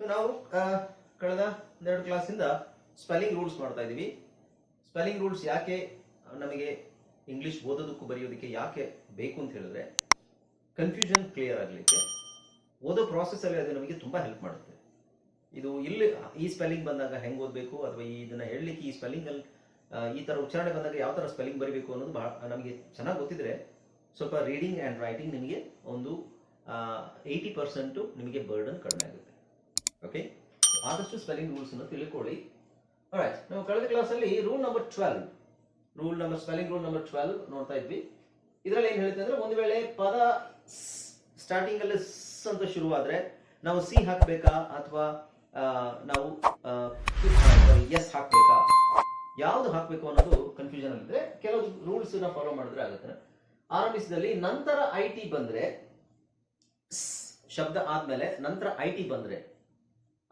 ನಾವು ಆ, ಕಳೆದ ಒಂದೆರಡು ಕ್ಲಾಸಿಂದ ಸ್ಪೆಲ್ಲಿಂಗ್ ರೂಲ್ಸ್ ಮಾಡ್ತಾ ಇದ್ದೀವಿ ಸ್ಪೆಲ್ಲಿಂಗ್ ರೂಲ್ಸ್ ಯಾಕೆ ನಮಗೆ ಇಂಗ್ಲಿಷ್ ಓದೋದಕ್ಕೂ ಬರೆಯೋದಕ್ಕೆ ಯಾಕೆ ಬೇಕು ಅಂತ ಹೇಳಿದ್ರೆ ಕನ್ಫ್ಯೂಷನ್ ಕ್ಲಿಯರ್ ಆಗಲಿಕ್ಕೆ ಓದೋ ಪ್ರಾಸೆಸಲ್ಲಿ ಅದು ನಮಗೆ ತುಂಬಾ ಹೆಲ್ಪ್ ಮಾಡುತ್ತೆ. ಇದು ಇಲ್ಲಿ ಈ ಸ್ಪೆಲ್ಲಿಂಗ್ ಬಂದಾಗ ಹೆಂಗೆ ಓದಬೇಕು ಅಥವಾ ಈ ಇದನ್ನ ಹೇಳಲಿಕ್ಕೆ ಈ ಸ್ಪೆಲ್ಲಿಂಗ್ ಅಲ್ಲಿ ಈ ತರ ಉಚ್ಚಾರಣೆ ಬಂದಾಗ ಯಾವ ತರ ಸ್ಪೆಲ್ಲಿಂಗ್ ಬರೀಬೇಕು ಅನ್ನೋದು ಬಹಳ ನಮಗೆ ಚೆನ್ನಾಗಿ ಗೊತ್ತಿದ್ರೆ ಸ್ವಲ್ಪ ರೀಡಿಂಗ್ ಆ್ಯಂಡ್ ರೈಟಿಂಗ್ ನಿಮಗೆ ಒಂದು ಏಯ್ಟಿ ಪರ್ಸೆಂಟು ನಿಮಗೆ ಬರ್ಡನ್ ಕಡಿಮೆ ಆಗುತ್ತೆ. ಓಕೆ ಆದಷ್ಟು ಸ್ಪೆಲ್ಲಿಂಗ್ ರೂಲ್ಸ್ ಅನ್ನು ತಿಳ್ಕೊಳ್ಳಿ. ರೈಟ್ ನಾವು ಕಳೆದ ಕ್ಲಾಸಲ್ಲಿ rule number twelve rule number spelling rule number twelve ನೋಡ್ತಾ ಇದ್ವಿ. ಇದರಲ್ಲಿ ಏನು ಹೇಳುತ್ತೆ ಅಂದ್ರೆ ಒಂದು ವೇಳೆ ಪದ ಸ್ಟಾರ್ಟಿಂಗ್ ಅಲ್ಲಿ ಸ್ ಅಂತ ಶುರುವಾದ್ರೆ ನಾವು ಸಿ ಹಾಕ್ಬೇಕಾ? ಅಥವಾ ನಾವು ಎಸ್ ಹಾಕ್ಬೇಕಾ? ಯಾವ್ದು ಹಾಕ್ಬೇಕು ಅನ್ನೋದು ಕನ್ಫ್ಯೂಷನ್ ಆಗಿದ್ರೆ ಕೆಲವು ರೂಲ್ಸ್ ಫಾಲೋ ಮಾಡಿದ್ರೆ ಆಗುತ್ತೆ. ಆರಂಭಿಸಿದಲ್ಲಿ ನಂತರ ಐ ಟಿ ಬಂದ್ರೆ ಶಬ್ದ ಆದ್ಮೇಲೆ ನಂತರ ಐ ಟಿ ಬಂದ್ರೆ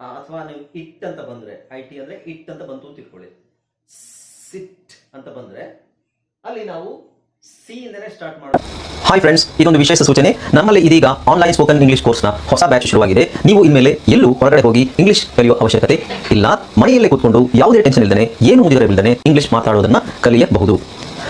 ಅಥವಾ ನೀವು ಇಟ್ ಅಂತ ಬಂದ್ರೆ, ಐ ಟಿ ಅಂದ್ರೆ ಇಟ್ ಅಂತ ಬಂತು ಅಂತ ಸಿಟ್ ಅಂತ ಬಂದ್ರೆ, ಅಲ್ಲಿ ನಾವು ಹಾಯ್ ಫ್ರೆಂಡ್ಸ್ ಇದೊಂದು ವಿಶೇಷ ಸೂಚನೆ. ನಮ್ಮಲ್ಲಿ ಇದೀಗ ಆನ್ಲೈನ್ ಸ್ಪೋಕನ್ ಇಂಗ್ಲಿಷ್ ಕೋರ್ಸ್ನ ಹೊಸ ಬ್ಯಾಚ್ ಶುರುವಾಗಿದೆ. ನೀವು ಇನ್ಮೇಲೆ ಎಲ್ಲೂ ಹೊರಗಡೆ ಹೋಗಿ ಇಂಗ್ಲಿಷ್ ಕಲಿಯುವ ಅವಶ್ಯಕತೆ ಇಲ್ಲ. ಮನೆಯಲ್ಲೇ ಕೂತ್ಕೊಂಡು ಯಾವುದೇ ಟೆನ್ಷನ್ ಇಲ್ಲದೆ ಏನು ಮುಗಿದರೆ ಇಲ್ಲದೆ ಇಂಗ್ಲಿಷ್ ಮಾತಾಡೋದನ್ನ ಕಲಿಯಬಹುದು.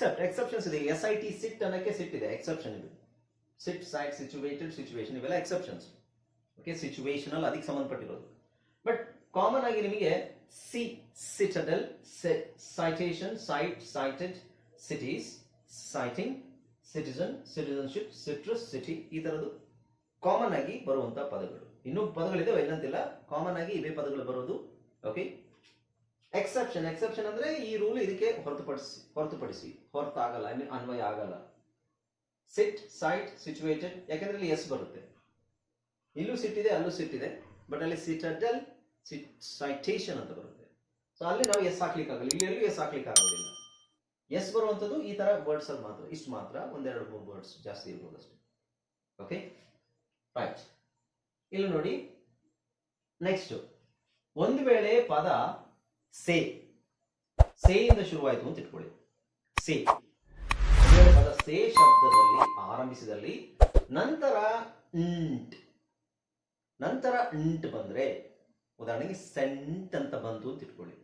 ಎಕ್ಸೆಪ್ಟ್ ಎಕ್ಸೆಪ್ಷನ್ಸ್ ಇದೆ. ಎಸ್ ಐ ಟಿ ಸಿಟ್ ಅನ್ನಕ್ಕೆ ಸಿಟ್ ಇದೆ. ಎಕ್ಸೆಪ್ಷನ್ ಇದೆ. ಸಿಟ್ ಸೈಟ್ ಸಿಚುವೇಟೆಡ್ ಸಿಚುವೇಶನ್ ಇವೆಲ್ಲ ಎಕ್ಸೆಪ್ಷನ್ಸ್ ಓಕೆ ಸಿಚುವೇಶನಲ್ ಅದಕ್ಕೆ ಸಂಬಂಧಪಟ್ಟಿರೋದು. ಬಟ್ ಕಾಮನ್ ಆಗಿ ನಿಮಗೆ C citadel citation site cited cities citing citizen citizenship citrus city ಈ ಥರದ್ದು ಕಾಮನ್ ಆಗಿ ಬರುವಂಥ ಪದಗಳು. ಇನ್ನೂ ಪದಗಳಿದಾವೆ, ಇಲ್ಲಂತಿಲ್ಲ. ಕಾಮನ್ ಆಗಿ ಇವೇ ಪದಗಳು ಬರೋದು. ಓಕೆ ಎಕ್ಸೆಪ್ಷನ್ ಎಕ್ಸೆಪ್ಷನ್ ಅಂದ್ರೆ ಈ ರೂಲ್ ಇದಕ್ಕೆ ಹೊರತುಪಡಿಸಿ ಹೊರತುಪಡಿಸಿ, ಹೊರತಾಗಲ್ಲ ಐ ಮೀನ್ ಅನ್ವಯ ಆಗಲ್ಲ. ಸಿಟ್ ಸೈಟ್ ಸಿಚುವೇಟೆಡ್ ಯಾಕೆಂದ್ರೆ ಇಲ್ಲಿ ಎಸ್ ಬರುತ್ತೆ. ಇಲ್ಲೂ ಸಿಟ್ ಇದೆ, ಅಲ್ಲೂ ಸಿಟ್ ಇದೆ ಬಟ್ ಅಲ್ಲಿ ಸಿಟಡಲ್ ಸೈಟೇಷನ್ ಅಂತ ಬರುತ್ತೆ. ಸೊ ಅಲ್ಲಿ ನಾವು ಎಸ್ ಹಾಕ್ಲಿಕ್ಕೆ ಆಗಲ್ಲ ಇಲ್ಲಿ ಎಲ್ಲೂ ಎಸ್ ಹಾಕ್ಲಿಕ್ಕೆ ಆಗೋದಿಲ್ಲ ಎಸ್ ಬರುವಂಥದ್ದು ಈ ತರ ವರ್ಡ್ಸ್ ಅಲ್ಲಿ ಮಾತ್ರ, ಇಷ್ಟು ಮಾತ್ರ, ಒಂದೆರಡು ಮೂರು ವರ್ಡ್ಸ್ ಜಾಸ್ತಿ ಇರ್ಬೋದು ಅಷ್ಟೇ ಓಕೆ ರೈಟ್ ಇಲ್ಲಿ ನೋಡಿ ನೆಕ್ಸ್ಟ್ ಒಂದು ವೇಳೆ ಪದ ಸೇ ಇಂದ ಶುರುವಾಯಿತು ಅಂತ ಇಟ್ಕೊಳ್ಳಿ. ಸೇ. ಪದ ಸೇ ಶಬ್ದದಲ್ಲಿ ಆರಂಭಿಸಿದಲ್ಲಿ ನಂತರ ಇಂಟ್ ನಂತರ ಇಂಟ್ ಬಂದ್ರೆ, ಉದಾಹರಣೆಗೆ ಸೆಂಟ್ ಅಂತ ಬಂತು ಅಂತ ಇಟ್ಕೊಳ್ಳಿ.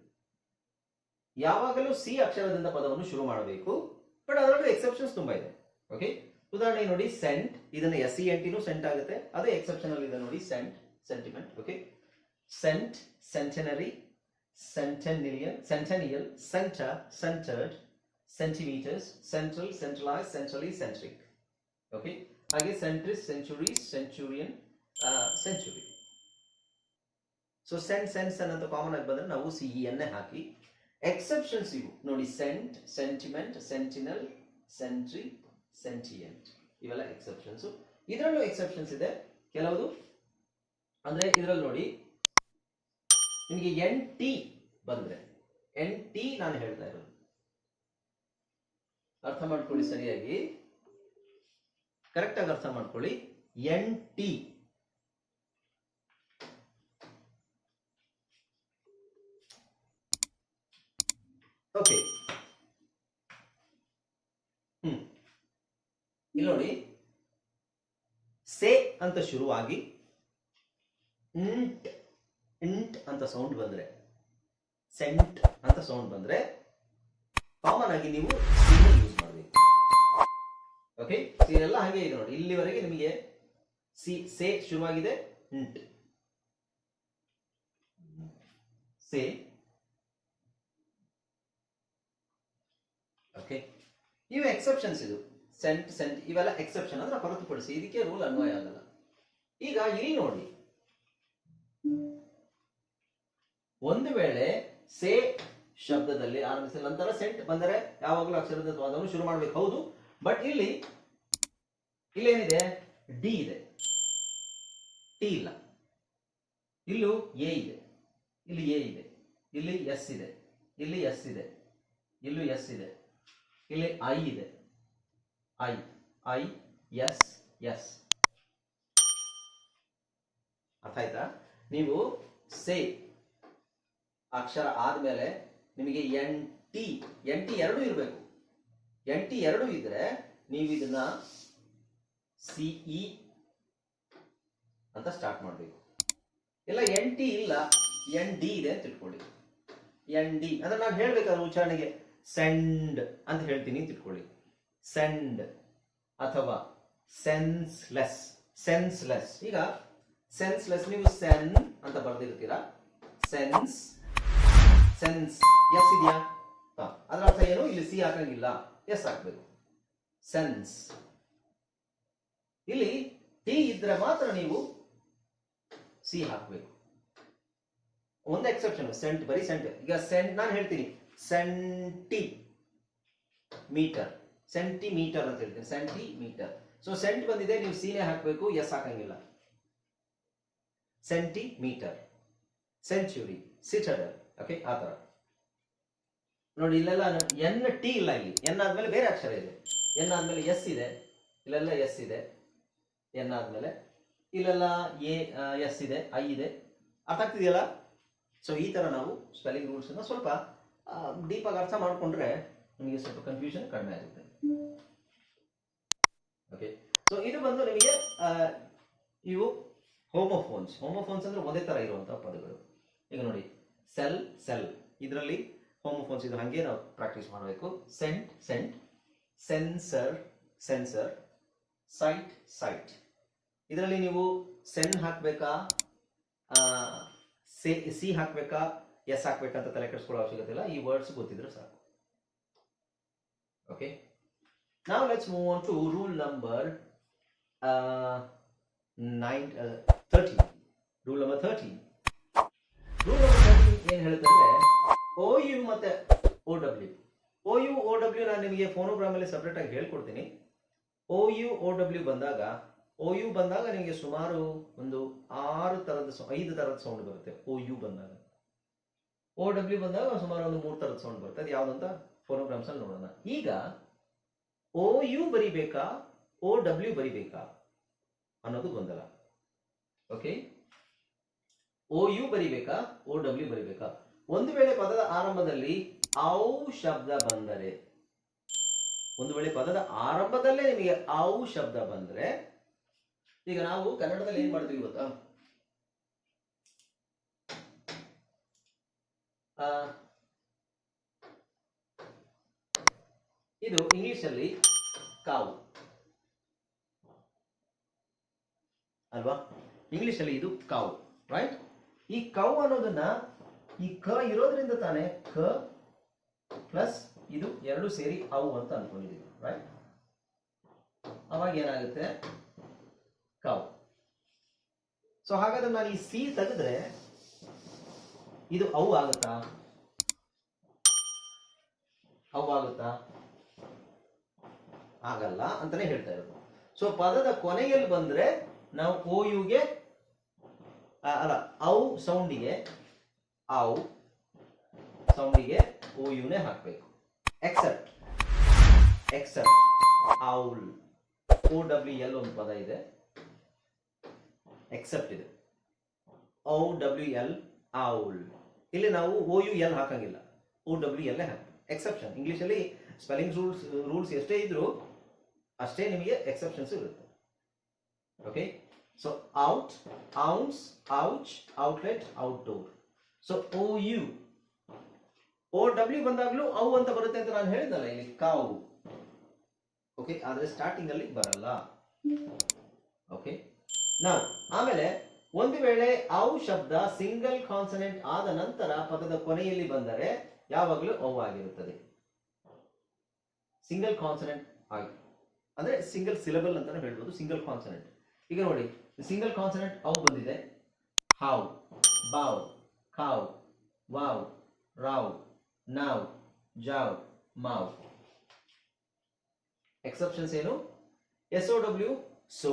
ಯಾವಾಗಲೂ ಸಿ ಅಕ್ಷರದಿಂದ ಪದವನ್ನು ಶುರು ಮಾಡಬೇಕು, ಬಟ್ ಅದರಲ್ಲೂ ಎಕ್ಸೆಪ್ಷನ್ಸ್ ತುಂಬಾ ಇದೆ. ಓಕೆ ಉದಾಹರಣೆ ನೋಡಿ, ಸೆಂಟ್, ಇದನ್ನ ಎಸ್ ಸಿ ಎನ್ ಟಿನೂ ಸೆಂಟ್ ಆಗುತ್ತೆ. ಅದೇ ಎಕ್ಸೆಪ್ಷನಲ್ ಇದೆ ನೋಡಿ, cent sentiment okay cent centenary centennial centennial centre centred centimetres central centralise centrally centric okay ಹಾಗೆ sentries century centurion century so cent sense ಅಂತ ಕಾಮನ್ ಆಗಿ ಬಂದ್ರೆ ನಾವು ಸಿ ಎನ್ನೇ ಹಾಕಿ. ಎಕ್ಸೆಪ್ಷನ್ಸ್ ಇವು. ನೋಡಿ cent sentiment sentinel sentry sentient ಇವೆಲ್ಲ ಎಕ್ಸೆಪ್ಷನ್ಸ್ ಇದರಲ್ಲೂ ಎಕ್ಸೆಪ್ಷನ್ಸ್ ಇದೆ. ಕೆಲವುದು. ಅಂದ್ರೆ, ಇದರಲ್ಲಿ ನೋಡಿ ನಿಮಗೆ ಎನ್ ಟಿ ಬಂದ್ರೆ ಎನ್ ಟಿ ನಾನು ಹೇಳ್ತಾ ಇರೋದು. ಅರ್ಥ ಮಾಡ್ಕೊಳ್ಳಿ ಸರಿಯಾಗಿ. ಕರೆಕ್ಟ್ ಆಗಿ ಅರ್ಥ ಮಾಡ್ಕೊಳ್ಳಿ. N T okay hmm. ಇಲ್ಲಿ ನೋಡಿ. ಸೇ ಅಂತ ಶುರುವಾಗಿ ಇಂಟ್ ಇಂಟ್ ಅಂತ ಸೌಂಡ್ ಬಂದ್ರೆ ಸೆಂಟ್ ಅಂತ ಸೌಂಡ್ ಬಂದ್ರೆ ಕಾಮನ್ ಆಗಿ ನೀವು ಯೂಸ್ ಮಾಡಬೇಕು. ಓಕೆ ಇದೆಲ್ಲ ಹಾಗೆ ಇದೆ ನೋಡಿ. ಇಲ್ಲಿವರೆಗೆ ನಿಮಗೆ ಸಿ ಸೇ ಶುರುವಾಗಿದೆ ಇಂಟ್ ಸೇ ಓಕೆ ಇವು ಎಕ್ಸೆಪ್ಷನ್ಸ್ ಇದು. ಸೆಂಟ್ ಸೆಂಟ್ ಇವೆಲ್ಲ ಎಕ್ಸೆಪ್ಷನ್ ಅಂದ್ರೆ ಹೊರತುಪಡಿಸಿ, ಇದಕ್ಕೆ ರೂಲ್ ಅನ್ವಯ ಆಗಲ್ಲ. ಈಗ ಇಲ್ಲಿ ನೋಡಿ. ಒಂದು ವೇಳೆ ಸೇ ಶಬ್ದದಲ್ಲಿ ಆರಂಭಿಸಿದ ನಂತರ ಸೆಂಟ್ ಬಂದರೆ ಯಾವಾಗಲೂ ಅಕ್ಷರದ ಶುರು ಮಾಡಬೇಕು. ಹೌದು. ಬಟ್ ಇಲ್ಲಿ, ಇಲ್ಲೇನಿದೆ? ಡಿ ಇದೆ. ಟಿ ಇಲ್ಲ. ಇಲ್ಲೂ ಎ ಇದೆ. ಇಲ್ಲಿ ಎ ಇದೆ. ಇಲ್ಲಿ ಎಸ್ ಇದೆ. ಇಲ್ಲಿ ಎಸ್ ಇದೆ. ಇಲ್ಲೂ ಎಸ್ ಇದೆ. ಇಲ್ಲಿ ಐ ಇದೆ. ಐ ಐ ಎಸ್ ಎಸ್ ಅರ್ಥ ಆಯ್ತಾ? ನೀವು ಸೇ ಅಕ್ಷರ ಆದಮೇಲೆ ನಿಮಗೆ ಎನ್ ಟಿ ಎನ್ ಟಿ ಎರಡು ಇರಬೇಕು. ಎನ್ ಟಿ ಎರಡು ಇದ್ರೆ ನೀವು ಇದನ್ನ ಸಿಇ ಅಂತ ಸ್ಟಾರ್ಟ್ ಮಾಡಬೇಕು. ಇಲ್ಲ ಎನ್ ಟಿ ಇಲ್ಲ ಎನ್ ಡಿ ಇದೆ ಅಂತ ತಿಳ್ಕೊಳ್ಳಿ. ಎನ್ ಡಿ ಅಂದ್ರೆ ನಾವು ಹೇಳ್ಬೇಕಾದ್ರೆ ಉಚ್ಚಾರಣೆಗೆ? ಸೆಂಡ್ ಅಂತ ಹೇಳ್ತೀನಿ ತಿಳ್ಕೊಳ್ಳಿ. ಸೆಂಡ್ ಅಥವಾ ಸೆನ್ಸ್ಲೆಸ್ ಸೆನ್ಸ್ಲೆಸ್ ಈಗ ಸೆನ್ಸ್ಲೆಸ್ ನೀವು ಸೆನ್ ಅಂತ ಬರ್ದಿರ್ತೀರಾ? ಸೆನ್ಸ್ ಸೆನ್ಸ್ ಎಸ್ ಇದೆಯಾ? ಹಾ, ಅದರ ಅರ್ಥ ಏನು? ಇಲ್ಲಿ ಸಿ ಹಾಕಂಗಿಲ್ಲ. ಎಸ್ ಹಾಕ್ಬೇಕು. ಸೆನ್ಸ್ ಇಲ್ಲಿ ಟಿ ಇದ್ರೆ ಮಾತ್ರ ನೀವು ಸಿ ಹಾಕಬೇಕು. ಒಂದು ಎಕ್ಸೆಪ್ಷನ್ ಸೆಂಟ್ ಬರಿ ಸೆಂಟ್ ಈಗ ಸೆಂಟ್ ನಾನು ಹೇಳ್ತೀನಿ. ಸೆಂಟಿ ಮೀಟರ್ ಸೆಂಟಿಮೀಟರ್ ಅಂತ ಹೇಳ್ತೀನಿ. ಸೆಂಟಿಮೀಟರ್ ಸೊ ಸೆಂಟ್ ಬಂದಿದೆ ನೀವು ಸೀನೆ ಹಾಕಬೇಕು. ಎಸ್ ಹಾಕಂಗಿಲ್ಲ. ಸೆಂಟಿಮೀಟರ್ ಸೆಂಚುರಿ ಸಿಟಡಲ್ ಓಕೆ ಆ ಥರ. ನೋಡಿ ಇಲ್ಲೆಲ್ಲ ಎನ್ ಟಿ ಇಲ್ಲ ಇಲ್ಲಿ. ಎನ್ ಆದ್ಮೇಲೆ ಬೇರೆ ಅಕ್ಷರ ಇದೆ. ಎನ್ ಆದ್ಮೇಲೆ ಎಸ್ ಇದೆ. ಇಲ್ಲೆಲ್ಲ ಎಸ್ ಇದೆ. ಎನ್ ಆದ್ಮೇಲೆ ಇಲ್ಲೆಲ್ಲ ಎ ಎಸ್ ಇದೆ ಐ ಇದೆ. ಅರ್ಥ ಆಗ್ತಿದೆಯಲ್ಲ? ಸೊ ಈ ತರ ನಾವು ಸ್ಪೆಲ್ಲಿಂಗ್ ಅನ್ನ ಸ್ವಲ್ಪ ಡೀಪ್ ಆಗಿ ಅರ್ಥ ಮಾಡ್ಕೊಂಡ್ರೆ ನಿಮಗೆ ಸ್ವಲ್ಪ ಕನ್ಫ್ಯೂಷನ್ ಕಡಿಮೆ ಆಗುತ್ತೆ. ಓಕೆ ಸೊ ಇದು ಬಂದು ನಿಮಗೆ ಆ, ಇವು ಹೋಮೋಫೋನ್ಸ್ ಹೋಮೋಫೋನ್ಸ್ ಅಂದ್ರೆ ಒಂದೇ ತರ ಇರುವಂತಹ ಪದಗಳು. ಈಗ ನೋಡಿ ಸೆಲ್ ಸೆಲ್. ಇದರಲ್ಲಿ ಹೋಮೋಫೋನ್ಸ್ ಇದು ಹಾಗೆ ನಾವು ಪ್ರಾಕ್ಟೀಸ್ ಮಾಡಬೇಕು. Cent cent censor censor site site ಇದರಲ್ಲಿ ನೀವು ಸೆನ್ ಹಾಕಬೇಕಾ? ಸಿ ಹಾಕ್ಬೇಕಾ? ಎಸ್ ಹಾಕ್ಬೇಕಾ ಅಂತ ತಲೆ ಕೆಡಿಸ್ಕೊಳ್ಳೋ ಅವಶ್ಯಕತೆ ಇಲ್ಲ. ಈ ವರ್ಡ್ಸ್ ಗೊತ್ತಿದ್ರೆ ಸಾಕು. ಓಕೆ ನಾವು let's move on to rule number nine thirty rule number thirty rule number ಏನು ಹೇಳುತ್ತಂದ್ರೆ ಓ ಯು ಮತ್ತೆ O W O U O W ನಾನು ನಿಮಗೆ ಫೋನೋಗ್ರಾಮಲ್ಲಿ ಸಪ್ರೇಟ್ ಆಗಿ ಹೇಳ್ಕೊಡ್ತೀನಿ. ಓ ಯು ಓ ಡಬ್ಲ್ಯೂ ಬಂದಾಗ ಓ ಯು ಬಂದಾಗ ನಿಮಗೆ ಸುಮಾರು ಒಂದು ಆರು ತರದ ಸೌ- ಐದು ತರದ ಸೌಂಡ್ ಬರುತ್ತೆ ಓ ಯು ಬಂದಾಗ. ಓ ಡಬ್ಲ್ಯೂ ಬಂದಾಗ ಸುಮಾರು ಒಂದು ಮೂರು ತರದ ಸೌಂಡ್ ಬರುತ್ತೆ. ಅದು ಯಾವ್ದಂತ ಫೋನೋಗ್ರಾಮ್ಸ್ ಅಲ್ಲಿ ನೋಡೋಣ. ಈಗ ಓ ಯು ಬರಿಬೇಕಾ ಓ ಡಬ್ಲ್ಯೂ ಬರಿಬೇಕಾ ಅನ್ನೋದು ಗೊಂದಲ. ಓಕೆ ಓ ಯು ಬರಿಬೇಕಾ? ಓ ಡಬ್ಲ್ಯೂ ಬರಿಬೇಕಾ? ಒಂದು ವೇಳೆ ಪದದ ಆರಂಭದಲ್ಲಿ ಔ ಶಬ್ದ ಬಂದರೆ, ಒಂದು ವೇಳೆ ಪದದ ಆರಂಭದಲ್ಲೇ ನಿಮಗೆ ಔ ಶಬ್ದ ಬಂದ್ರೆ, ಈಗ ನಾವು ಕನ್ನಡದಲ್ಲಿ ಏನ್ ಮಾಡ್ತೀವಿ ಗೊತ್ತಾ? ಇದು ಇಂಗ್ಲಿಷ್ ಅಲ್ಲಿ ಕಾವು. ಅಲ್ವಾ? ಇಂಗ್ಲಿಷ್ ಅಲ್ಲಿ ಇದು ಕಾವು ರೈಟ್ ಈ ಕೌ ಅನ್ನೋದನ್ನ ಈ ಕ ಇರೋದ್ರಿಂದ ತಾನೇ ಕ ಪ್ಲಸ್ ಇದು ಎರಡು ಸೇರಿ ಅವು ಅಂತ ಅನ್ಕೊಂಡಿದೀವಿ ರೈಟ್ ಅವಾಗ ಏನಾಗುತ್ತೆ? ಕೌ ಸೊ ಹಾಗಾದ್ರೆ ನಾನು ಈ ಸಿ ತೆಗೆದ್ರೆ ಇದು ಅವು ಆಗುತ್ತಾ? ಅವು ಆಗುತ್ತಾ? ಆಗಲ್ಲ ಅಂತಾನೆ ಹೇಳ್ತಾ ಇರೋದು. ಸೊ ಪದದ ಕೊನೆಯಲ್ಲಿ ಬಂದ್ರೆ ನಾವು ಓ ಯುಗೆ ಅಲ್ಲ ಔ ಸೌಂಡಿಗೆ ಔ ಸೌಂಡಿಗೆ ಓ ಯುನೇ ಹಾಕಬೇಕು. Except except owl O W L ಒಂದು ಪದ ಇದೆ. ಎಕ್ಸೆಪ್ಟ್ ಇದೆ. ಔ ಡಬ್ಲ್ಯೂ ಎಲ್ ಔಲ್ ಇಲ್ಲಿ ನಾವು ಓ ಯು ಎಲ್ ಹಾಕಂಗಿಲ್ಲ. ಓ ಡಬ್ಲ್ಯೂ ಎಲ್ ಹಾಕಿ ಎಕ್ಸೆಪ್ಷನ್ ಇಂಗ್ಲೀಷಲ್ಲಿ ಸ್ಪೆಲ್ಲಿಂಗ್ ರೂಲ್ಸ್ ರೂಲ್ಸ್ ಎಷ್ಟೇ ಇದ್ರೂ ಅಷ್ಟೇ ನಿಮಗೆ ಎಕ್ಸೆಪ್ಷನ್ಸ್ ಇರುತ್ತೆ. Okay so out, ounce, ouch outlet, outdoor. So OU. O W ಬಂದಾಗಲೂ ಅವು ಅಂತ ಬರುತ್ತೆ ಅಂತ ನಾನು ಹೇಳಿದಲ್ಲ ಇಲ್ಲಿ ಕಾವು ಓಕೆ ಆದ್ರೆ ಸ್ಟಾರ್ಟಿಂಗ್ ಅಲ್ಲಿ ಬರಲ್ಲ. ಓಕೆ ನಾವು ಆಮೇಲೆ ಒಂದು ವೇಳೆ ಔ ಶಬ್ದ ಸಿಂಗಲ್ ಕಾನ್ಸನೆಂಟ್ ಆದ ನಂತರ ಪದದ ಕೊನೆಯಲ್ಲಿ ಬಂದರೆ ಯಾವಾಗಲೂ ಔ ಆಗಿರುತ್ತದೆ. ಸಿಂಗಲ್ ಕಾನ್ಸನೆಂಟ್ ಆಗಿ. ಅಂದ್ರೆ ಸಿಂಗಲ್ ಸಿಲಬಲ್ ಅಂತಾನೆ ಹೇಳ್ಬೋದು ಸಿಂಗಲ್ ಕಾನ್ಸನೆಂಟ್ ಈಗ ನೋಡಿ ಸಿಂಗಲ್ ಕಾನ್ಸನೆಂಟ್ ಅವು ಬಂದಿದೆ. ಹಾವ್ ಬಾವ್ ಕಾವ್ ವಾವ್ ರಾವ್ ನಾವ್ ಜಾವ್ ಮಾವ್ ಎಕ್ಸೆಪ್ಷನ್ಸ್ ಏನು? S O W so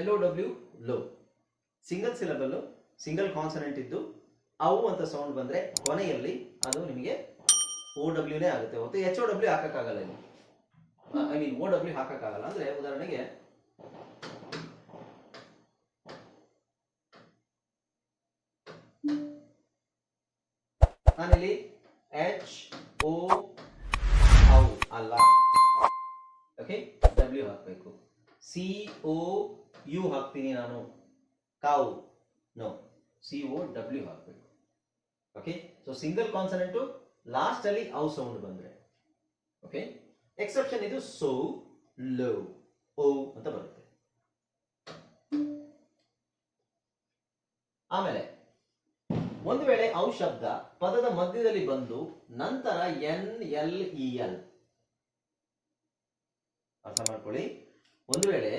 L O W low single syllable single consonant ಇದ್ದು ಅವು ಅಂತ ಸೌಂಡ್ ಬಂದರೆ ಕೊನೆಯಲ್ಲಿ ಅದು ನಿಮಗೆ ಓ ಡಬ್ಲ್ಯೂನೇ ಆಗುತ್ತೆ. ಹೊತ್ತು ಎಚ್ ಒ ಡಬ್ಲ್ಯೂ ಹಾಕೋಕ್ಕಾಗಲ್ಲ ನೀವು ಐ ಮೀನ್ ಓ ಡಬ್ಲ್ಯೂ ಹಾಕೋಕ್ಕಾಗಲ್ಲ. ಅಂದರೆ ಉದಾಹರಣೆಗೆ ಅಲ್ಲ. ಓಕೆ ಡಬ್ಲ್ಯೂ ಹಾಕಬೇಕು. ಸಿ ಓ ಯು ಹಾಕ್ತೀನಿ ನಾನು. Cow. No C O W ಹಾಕಬೇಕು. ಓಕೆ ಸೊ ಸಿಂಗಲ್ ಕಾನ್ಸನೆಂಟು ಲಾಸ್ಟಲ್ಲಿ ಔ ಸೌಂಡ್ ಬಂದರೆ. ಓಕೆ ಎಕ್ಸೆಪ್ಷನ್ ಇದು ಸೋ ಲೋ ಓ ಅಂತ ಬರುತ್ತೆ. ಆಮೇಲೆ, ಒಂದು ವೇಳೆ ಔ ಶಬ್ದ ಪದದ ಮಧ್ಯದಲ್ಲಿ ಬಂದು ನಂತರ ಎನ್ ಎಲ್ ಇ ಎಲ್ ಅರ್ಥ ಮಾಡ್ಕೊಳ್ಳಿ. ಒಂದು ವೇಳೆ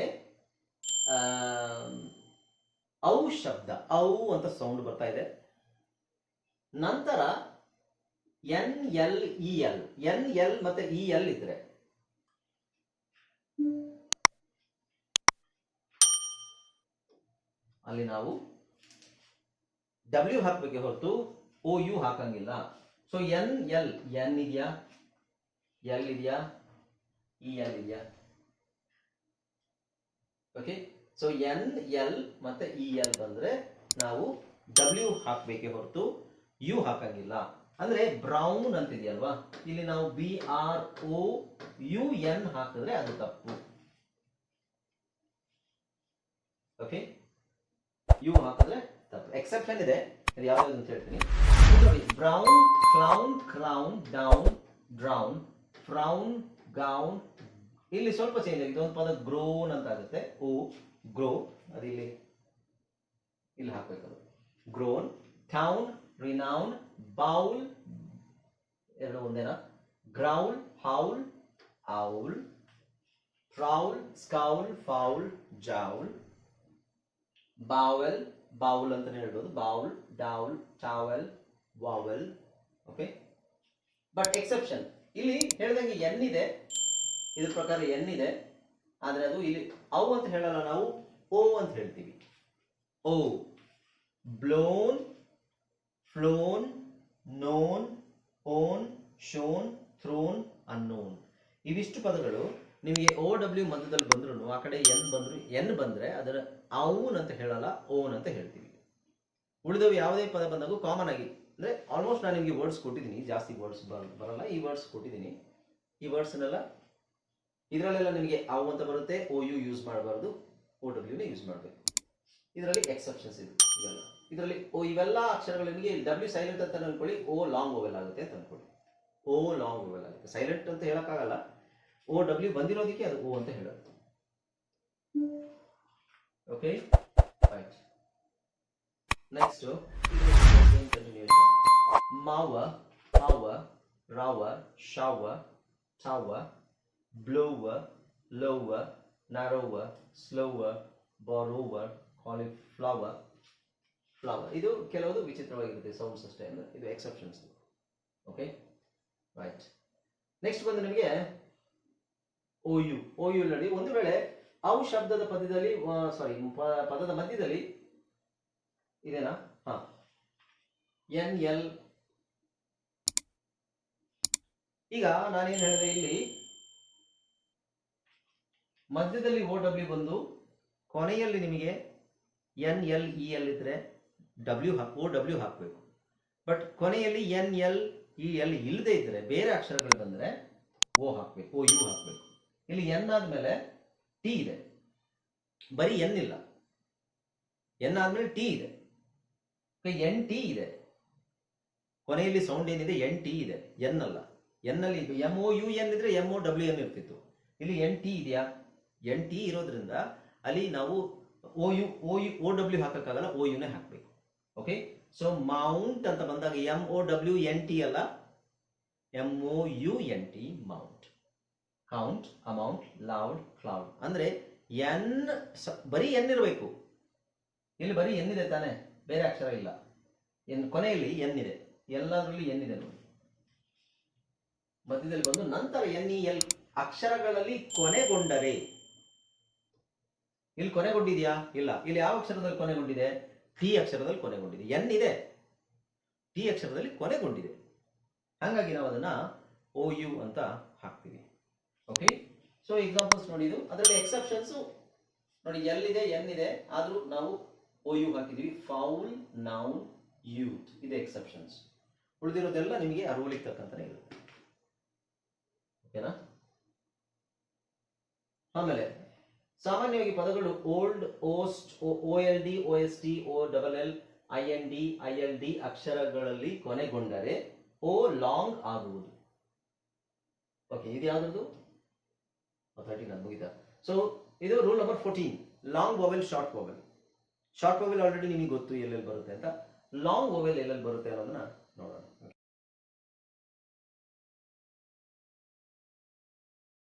ಔ ಶಬ್ದ, ಔ ಅಂತ ಸೌಂಡ್ ಬರ್ತಾ ಇದೆ. ನಂತರ N L E L, N L ಮತ್ತೆ ಇ ಎಲ್ ಇದ್ರೆ? ಅಲ್ಲಿ ನಾವು ಡಬ್ಲ್ಯೂ ಹಾಕ್ಬೇಕೆ ಹೊರತು ಓ ಯು ಹಾಕಂಗಿಲ್ಲ. ಸೊ ಎನ್ ಎಲ್, ಎನ್ ಇದೆಯಾ? ಎಲ್ ಇದೆಯಾ? ಇ ಎಲ್ ಇದೆಯಾ ಓಕೆ ಸೊ ಎನ್ ಎಲ್ ಮತ್ತೆ ಇ ಎಲ್ ಬಂದ್ರೆ ನಾವು ಡಬ್ಲ್ಯೂ ಹಾಕ್ಬೇಕೆ ಹೊರತು ಯು ಹಾಕಂಗಿಲ್ಲ. ಅಂದ್ರೆ ಬ್ರೌನ್ ಅಂತ ಇದೆಯಲ್ವಾ ಇಲ್ಲಿ ನಾವು B R O U N ಹಾಕಿದ್ರೆ ಅದು ತಪ್ಪು. ಓಕೆ ಯು ಹಾಕಿದ್ರೆ ತಪ್ಪು. ಎಕ್ಸೆಪ್ಷನ್ ಇದೆ. ಅದು ಯಾವ್ದು ಅಂತ ಹೇಳ್ತೀನಿ. Brown clown crown down brown frown gown ಇಲ್ಲಿ ಸ್ವಲ್ಪ ಚೇಂಜ್ ಆಗಿದೆ. ಒಂದು ಪದ ಗ್ರೋನ್ ಅಂತ ಆಗುತ್ತೆ ಓ ಗ್ರೋ ಅದಿಲ್ಲಿ ಇಲ್ಲಿ ಹಾಕ್ಬೇಕದು ಗ್ರೋನ್ ಟೌನ್ ರಿನೌನ್ ಬೌಲ್ ಎರಡು ಒಂದೇನಾ? Growl howl owl prowl scowl fowl jowl bowel bowl ಅಂತಾನೆ ಹೇಳ್ಬೋದು. Bowel dowel towel vowel okay but exception ಇಲ್ಲಿ ಹೇಳಿದಂಗೆ ಎನ್ ಇದೆ ಇದ್ರ ಪ್ರಕಾರ ಎನ್ ಇದೆ ಆದರೆ ಅದು ಇಲ್ಲಿ ಅವು ಅಂತ ಹೇಳಲ್ಲ ನಾವು ಓ ಅಂತ ಹೇಳ್ತೀವಿ. O blown flown known own shown thrown unknown ಇವಿಷ್ಟು ಪದಗಳು ನಿಮಗೆ ಓ ಡಬ್ಲ್ಯೂ ಮಧ್ಯದಲ್ಲಿ ಬಂದ್ರು ಆ ಕಡೆ ಎನ್ ಬಂದ್ರು ಎನ್ ಬಂದ್ರೆ ಅದರ ಔನ್ ಅಂತ ಹೇಳಲ್ಲ ಓನ್ ಅಂತ ಹೇಳ್ತೀವಿ. ಉಳಿದವು ಯಾವುದೇ ಪದ ಬಂದಾಗೂ ಕಾಮನ್ ಆಗಿ ಅಂದ್ರೆ ಆಲ್ಮೋಸ್ಟ್ ನಾನು ನಿಮಗೆ ವರ್ಡ್ಸ್ ಕೊಟ್ಟಿದ್ದೀನಿ ಜಾಸ್ತಿ ವರ್ಡ್ಸ್ ಬರಲ್ಲ. ಈ ವರ್ಡ್ಸ್ ಕೊಟ್ಟಿದ್ದೀನಿ ಈ ವರ್ಡ್ಸ್ನೆಲ್ಲ ಇದರಲ್ಲೆಲ್ಲ ನಿಮಗೆ ಅವು ಅಂತ ಬರುತ್ತೆ. ಓ ಯು ಯೂಸ್ ಮಾಡಬಾರ್ದು. ಓ ಡಬ್ಲ್ಯೂನ ಯೂಸ್ ಮಾಡಬೇಕು. ಇದರಲ್ಲಿ ಎಕ್ಸೆಪ್ಷನ್ಸ್ ಇದೆ ಇವೆಲ್ಲ. ಇದರಲ್ಲಿ ಓ, ಇವೆಲ್ಲ ಅಕ್ಷರಗಳು ನಿಮಗೆ ಡಬ್ಲ್ಯೂ ಸೈಲೆಂಟ್ ಅಂತ ಅನ್ಕೊಳ್ಳಿ. ಓ ಲಾಂಗ್ ಓವೆಲ್ ಆಗುತ್ತೆ ಅಂತ ಅನ್ಕೊಳ್ಳಿ. ಓ ಲಾಂಗ್ ಓವೆಲ್ ಆಗುತ್ತೆ. ಸೈಲೆಂಟ್ ಅಂತ ಹೇಳೋಕ್ಕಾಗಲ್ಲ. ಓ ಡಬ್ಲ್ಯೂ ಬಂದಿರೋದಕ್ಕೆ ಅದು ಓ ಅಂತ ಹೇಳೋದು. Okay right next mower power, rower shower tower, blower, lower, narrower, slower, borrower, cauliflower, flower ಇದು ಕೆಲವೊಂದು ವಿಚಿತ್ರವಾಗಿರುತ್ತೆ ಸೌಂಡ್ಸ್ ಅಷ್ಟೇ ಅಂದ್ರೆ ಇದು ಎಕ್ಸೆಪ್ಷನ್ಸ್ ಓಕೆ ರೈಟ್ ನೆಕ್ಸ್ಟ್ ಬಂದು ನಿಮಗೆ ಓ ಯು ಓ ಯು ನೋಡಿ ಒಂದು ವೇಳೆ ಅವು ಶಬ್ದದ ಪದದಲ್ಲಿ ಸಾರಿ ಪದದ ಮಧ್ಯದಲ್ಲಿ ಇದೇನಾ? ಹಾ. ಎನ್ ಎಲ್ ಈಗ ನಾನೇನು ಹೇಳಿದೆ ಇಲ್ಲಿ? ಮಧ್ಯದಲ್ಲಿ ಓ ಡಬ್ಲ್ಯೂ ಬಂದು ಕೊನೆಯಲ್ಲಿ ನಿಮಗೆ ಎನ್ ಎಲ್ ಇ ಎಲ್ ಇದ್ರೆ ಡಬ್ಲ್ಯೂ ಓ ಡಬ್ಲ್ಯೂ ಹಾಕಬೇಕು. ಬಟ್ ಕೊನೆಯಲ್ಲಿ ಎನ್ ಎಲ್ ಇ ಎಲ್ ಇಲ್ಲದೆ ಇದ್ರೆ, ಬೇರೆ ಅಕ್ಷರಗಳು ಬಂದರೆ ಓ ಹಾಕಬೇಕು ಓ ಯು ಹಾಕಬೇಕು. ಇಲ್ಲಿ ಎನ್ ಆದ್ಮೇಲೆ ಟಿ ಇದೆ. ಬರೀ ಎನ್ ಇಲ್ಲ. ಎನ್ ಆದ್ಮೇಲೆ ಟಿ ಇದೆ. ಎನ್ ಟಿ ಇದೆ. ಕೊನೆಯಲ್ಲಿ ಸೌಂಡ್ ಏನಿದೆ? ಎನ್ ಟಿ ಇದೆ. ಎನ್ ಅಲ್ಲ. ಎನ್ ಅಲ್ಲಿ ಎಂ ಒ ಯು ಎನ್ ಇದ್ರೆ ಎಂ ಒ ಡಬ್ಲ್ಯೂ ಎನ್ ಇರ್ತಿತ್ತು. ಇಲ್ಲಿ ಎನ್ ಟಿ ಇದೆಯಾ? ಎನ್ ಟಿ ಇರೋದ್ರಿಂದ ಅಲ್ಲಿ ನಾವು O U O U O W ಹಾಕಕ್ಕಾಗಲ್ಲ O ಯುನೇ ಹಾಕಬೇಕು. ಓಕೆ ಸೊ ಮೌಂಟ್ ಅಂತ ಬಂದಾಗ M O W N T ಅಲ್ಲ? M O U N T mount count amount loud cloud ಅಂದ್ರೆ ಎನ್ ಬರೀ ಎನ್ ಇರಬೇಕು. ಇಲ್ಲಿ ಬರೀ ಎನ್ ಇದೆ ತಾನೆ? ಬೇರೆ ಅಕ್ಷರ ಇಲ್ಲ. ಎನ್ ಕೊನೆಯಲ್ಲಿ ಎನ್ ಇದೆ. ಎಲ್ಲದರಲ್ಲಿ ಎನ್ ಇದೆ ನೋಡಿ. ಮಧ್ಯದಲ್ಲಿ ಬಂದು ನಂತರ ಎನ್ ಇ ಎಲ್ ಅಕ್ಷರಗಳಲ್ಲಿ ಕೊನೆಗೊಂಡರೆ. ಇಲ್ಲಿ ಕೊನೆಗೊಂಡಿದೆಯಾ? ಇಲ್ಲ. ಇಲ್ಲಿ ಯಾವ ಅಕ್ಷರದಲ್ಲಿ ಕೊನೆಗೊಂಡಿದೆ? ಟಿ ಅಕ್ಷರದಲ್ಲಿ ಕೊನೆಗೊಂಡಿದೆ. ಎನ್ ಇದೆ. ಟಿ ಅಕ್ಷರದಲ್ಲಿ ಕೊನೆಗೊಂಡಿದೆ. ಹಾಗಾಗಿ ನಾವು ಅದನ್ನ ಓ ಯು ಅಂತ ಹಾಕ್ತೀವಿ. ಓಕೆ ಸೊ ಎಕ್ಸಾಂಪಲ್ಸ್ ನೋಡಿ ಇದು. ಅದರಲ್ಲಿ ಎಕ್ಸೆಪ್ಷನ್ಸ್ ನೋಡಿ, ಎಲ್ ಇದೆ, ಎನ್ ಇದೆ. ಆದರೂ ನಾವು ಓ ಯು ಹಾಕಿದೀವಿ ಫೌಲ್ ನೌನ್ ಯೂತ್ ಇದೆ ಎಕ್ಸೆಪ್ಷನ್ಸ್ ಉಳಿದಿರೋದೆಲ್ಲ ನಿಮಗೆ ರೂಲಿಗೆ ತಕ್ಕಂತಾನೆ ಇರುತ್ತೆ. ಓಕೆನಾ ಆಮೇಲೆ, ಸಾಮಾನ್ಯವಾಗಿ ಪದಗಳು old, host, O L D, O S T, O double L, I N D, I L D ಅಕ್ಷರಗಳಲ್ಲಿ ಕೊನೆಗೊಂಡರೆ ಓ ಲಾಂಗ್ ಆಗುವುದು. ಓಕೆ, ಇದು ಯಾವ್ದು ಥರ್ಟೀನ್ ಅದು ಮುಗಿತಾ. ಸೊ ಇದು rule number fourteen long vowel short vowel short vowel already ನಿಮಗೆ ಗೊತ್ತು ಎಲ್ಲೆಲ್ಲಿ ಬರುತ್ತೆ ಅಂತ. ಲಾಂಗ್ ವೊವೆಲ್ ಎಲ್ಲೆಲ್ಲಿ ಬರುತ್ತೆ ಅನ್ನೋದನ್ನ